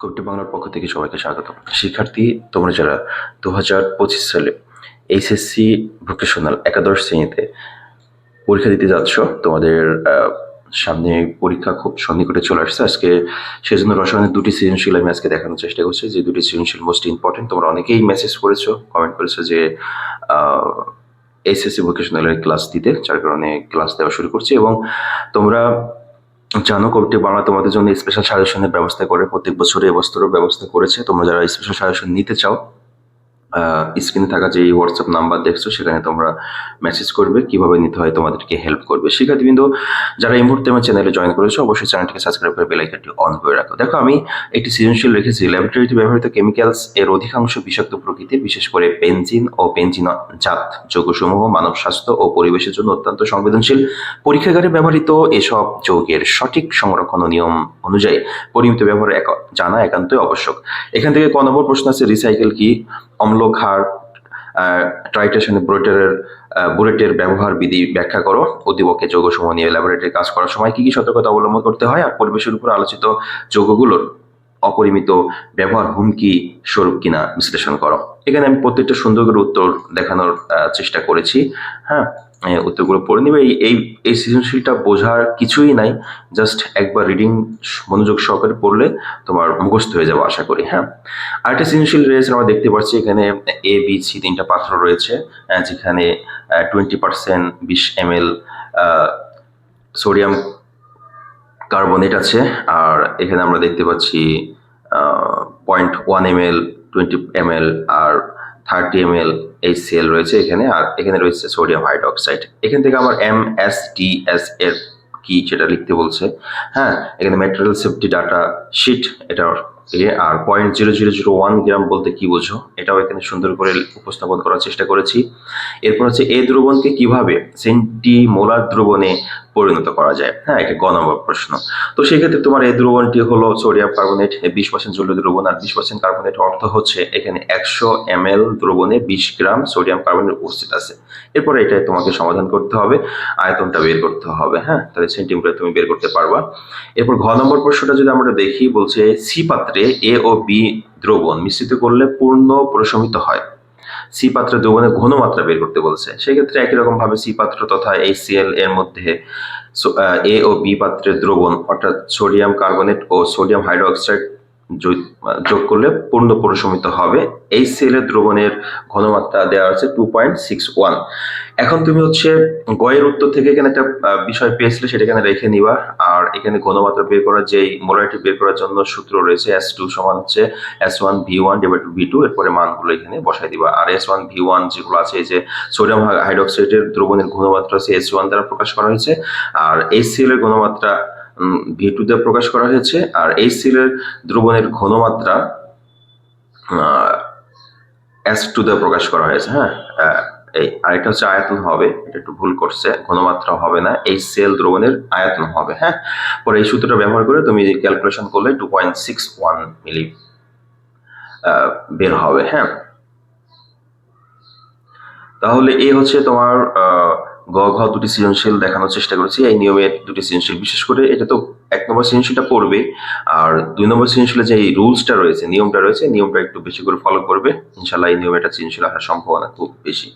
কবিটি বাংলার পক্ষ থেকে সবাইকে স্বাগত। শিক্ষার্থী, তোমরা যারা দু হাজার পঁচিশ সালে এইচএসসি ভোকেশনাল একাদশ শ্রেণীতে পরীক্ষা দিতে যাচ্ছ, তোমাদের সামনে পরীক্ষা খুব সন্নিকটে চলে আসছে। আজকে সেজন্য রসায়নের দুটি সৃজনশীল আমি আজকে দেখানোর চেষ্টা করছি। যে দুটি সৃজনশীল মোস্ট ইম্পর্টেন্ট তোমরা অনেকেই মেসেজ করেছ কমেন্ট করেছ যে এইচএসসি ভোকেশনালের ক্লাস দিতে, যার কারণে ক্লাস দেওয়া শুরু করছি। এবং তোমরা জানো কবিটি বাংলা তোমাদের জন্য স্পেশাল সাজেশনের ব্যবস্থা করে প্রত্যেক বছরে এবছরও ব্যবস্থা করেছে। তোমরা যারা স্পেশাল সাজেশন নিতে চাও স্ক্রিনে থাকা যে হোয়াটসঅ্যাপ নাম্বার দেখছ, সেখানে তোমরা মেসেজ করবে, কীভাবে নিতে হয়, তোমাদেরকে হেল্প করবে। শিক্ষার্থীবৃন্দ, যারা এই মুহূর্তে আমার চ্যানেলে জয়েন করেছ, অবশ্যই চ্যানেলটিকে সাবস্ক্রাইব করে বেলাইকানটি অন করে রাখো। দেখো, আমি একটি সৃজনশীল রেখেছি। ল্যাবরেটরিতে ব্যবহৃত কেমিক্যালস এর অধিকাংশ বিষাক্ত প্রকৃতির, বিশেষ করে বেনজিন ও বেনজিন জাত যৌগসমূহ মানব স্বাস্থ্য ও পরিবেশের জন্য অত্যন্ত সংবেদনশীল। পরীক্ষাগারে ব্যবহৃত এসব যৌগের সঠিক সংরক্ষণ নিয়ম অনুযায়ী পরিমিত ব্যবহার জানা একান্তই আবশ্যক। এখান থেকে ক নম্বর প্রশ্ন আছে রিসাইকেল কি? অম্ল ট্রাইটেশন বুলেটের বুলেটের ব্যবহার বিধি ব্যাখ্যা করো। অধিপক্ষে যৌগসমূহ নিয়ে ল্যাবরেটরি কাজ করার সময় কি কি সতর্কতা অবলম্বন করতে হয় আর পরিবেশের উপর আলোচিত যোগগুলোর অপরিমিত ব্যবহার হুমকি স্বরূপ কিনা বিশ্লেষণ করো। এখানে আমি প্রত্যেকটা সুন্দর করে উত্তর দেখানোর চেষ্টা করেছি। হ্যাঁ? উত্তরগুলো পড়ে নিবে। এই এই সৃজনশীলটা বোঝার কিছুই নাই। জাস্ট একবার রিডিং মনোযোগ সহকারে পড়লে তোমার মুখস্থ হয়ে যাবে, আশা করি হ্যাঁ? আরেকটা সৃজনশীল রয়েছে, আমরা দেখতে পাচ্ছি এখানে এ বি সি তিনটা পাত্র রয়েছে যেখানে টোয়েন্টি পার্সেন্ট বিশ এম এল সোডিয়াম কার্বনেট আছে, আর এখানে আমরা দেখতে পাচ্ছি point one M L twenty M L আর থার্টি এম এল এই সেল রয়েছে এখানে, আর এখানে রয়েছে সোডিয়াম হাইড্রোক্সাইড এখান থেকে আমার এম এস টি এস এর কি সেটা লিখতে বলছে? হ্যাঁ এখানে ম্যাটেরিয়াল সেফটি ডাটা শিট এটা আর point zero zero zero one gram বলতে কি বোঝো? এটাও এখানে সুন্দর করে উপস্থাপন করার চেষ্টা করেছি। এরপর হচ্ছে এ দ্রবণকে কীভাবে সেন্টিমোলার দ্রবণে পরিণত করা যায়? হ্যাঁ এটা গ প্রশ্ন। তো সেক্ষেত্রে তোমার এই দ্রবণটি হলো সোডিয়াম কার্বনেট বিশ পার্সেন্ট জলীয় দ্রবণ আর বিশ পার্সেন্ট কার্বনেট অর্থ হচ্ছে এখানে একশো এম এল দ্রবণে বিশ গ্রাম সোডিয়াম কার্বনেট উপস্থিত আছে। এরপরে এটা তোমাকে সমাধান করতে হবে, আয়তনটা বের করতে হবে হ্যাঁ? তাহলে সেন্টিমিটার তুমি বের করতে পারবা। এরপর ঘ নম্বর প্রশ্নটা যদি আমরা দেখি, বলছে সি পাত্রে এ ও বি দ্রবণ মিশ্রিত করলে পূর্ণ প্রশমিত হয়। সি পাত্রে দ্রবণের ঘনমাত্রা বের করতে বলছে। সেক্ষেত্রে একই রকম ভাবে সি পাত্র তথা এইচসিএল এর মধ্যে এ ও বি পাত্রের দ্রবণ, অর্থাৎ সোডিয়াম কার্বনেট ও সোডিয়াম হাইড্রোক্সাইড যোগ- করলে পূর্ণ প্রশমিত হবে। এই সেলের দ্রবণের ঘনমাত্রা দেওয়া আছে টু পয়েন্ট সিক্স ওয়ান এখন তুমি হচ্ছে গয়ের উত্তর থেকে এখানে একটা বিষয় পেয়েছিলে, সেটা এখানে রেখে নিবা। আর এখানে ঘনমাত্রা বের করার যেই মোলারিটি বের করার জন্য সূত্র রয়েছে এস টু সমান হচ্ছে S one V one divide V two এরপরে মানগুলো এখানে বসাই দিবা। আর এস ওয়ান ভি ওয়ান যেগুলো আছে, এই যে সোডিয়াম হাইড্রোক্সাইডের দ্রবণের ঘনমাত্রা আছে এস ওয়ান দ্বারা প্রকাশ করা হয়েছে। আর এই এর ঘনমাত্রা ভি টু দিয়ে প্রকাশ করা হয়েছে। আর এই এর দ্রবণের ঘনমাত্রা এস টু দিয়ে প্রকাশ করা হয়েছে হ্যাঁ? এই আরেকটা হচ্ছে আয়তন হবে এটা একটু ভুল করছে ঘনমাত্রা হবে না এই সেল দ্রবণের আয়তন হবে হ্যাঁ? পরে এই সূত্রটা ব্যবহার করে তুমি ক্যালকুলেশন করলে two point six one milli বের হবে হ্যাঁ? তাহলে এই হচ্ছে তোমার আহ, গ ঘ দুটি সৃজনশীল দেখানোর চেষ্টা করেছি। এই নিয়মের দুটি সৃজনশীল। বিশেষ করে এটা তো এক নম্বর সৃজনশীলটা পড়বে। আর দুই নম্বর সৃজনশীলে যে এই রুলসটা রয়েছে, নিয়মটা রয়েছে, নিয়মটা একটু বেশি করে ফলো করবে। ইনশাল্লাহ এই নিয়মে একটা সৃজনশীল আসার সম্ভাবনা খুব বেশি।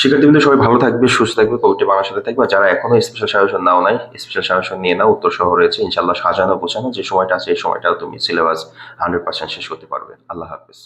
শিক্ষার্থীবৃন্দ, সবাই ভালো থাকবে, সুস্থ থাকবে কবিটি বাংলার সাথে থাকবে। যারা এখনও স্পেশাল সাজেশন নাও নাই স্পেশাল সাজেশন নিয়ে নাও, উত্তর সহ রয়েছে। ইনশাল্লাহ সাজানো গোছানো, যে সময়টা আছে, এই সময়টাও তুমি সিলেবাস হান্ড্রেড পার্সেন্ট শেষ করতে পারবে। আল্লাহ হাফিজ।